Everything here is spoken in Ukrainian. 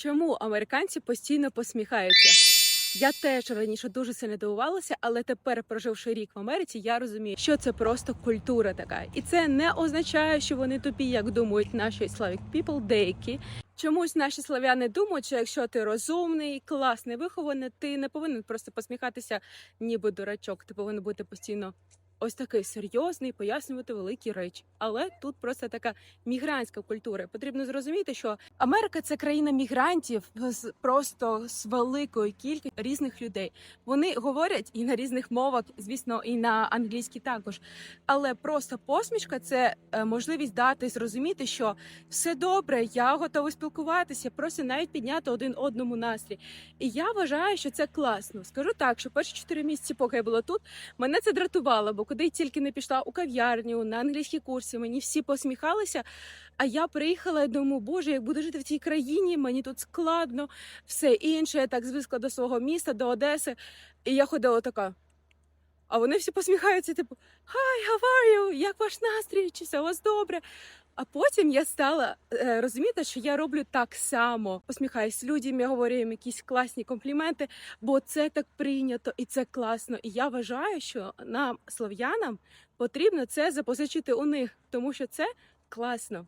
Чому американці постійно посміхаються? Я теж раніше дуже сильно дивувалася, але тепер, проживши рік в Америці, я розумію, що це просто культура така, і це не означає, що вони тупі, як думають наші Slavic people, деякі. Чомусь наші славяни думають, що якщо ти розумний, класний, вихований, ти не повинен просто посміхатися, ніби дурачок. Ти повинен бути постійно ось такий серйозний, пояснювати великі речі. Але тут просто така мігрантська культура. Потрібно зрозуміти, що Америка це країна мігрантів з просто з великою кількістю різних людей. Вони говорять і на різних мовах, звісно, і на англійській також. Але просто посмішка це е, можливість дати зрозуміти, що все добре, я готовий спілкуватися, просто навіть підняти один одному настрій. І я вважаю, що це класно. Скажу так, що перші чотири місяці, поки я була тут, мене це дратувало, бо куди тільки не пішла у кав'ярню, на англійські курси, мені всі посміхалися. А я приїхала і думаю, боже, як буду жити в цій країні, мені тут складно, все інше. Я так звикла до свого міста, до Одеси. І я ходила така. А вони всі посміхаються, типу, Hi, how are you? Як ваш настрій? Чи все у вас добре? А потім я стала е, розуміти, що я роблю так само. Посміхаюсь людям, я говорю їм якісь класні компліменти, бо це так прийнято і це класно. І я вважаю, що нам, слов'янам, потрібно це запозичити у них, тому що це класно.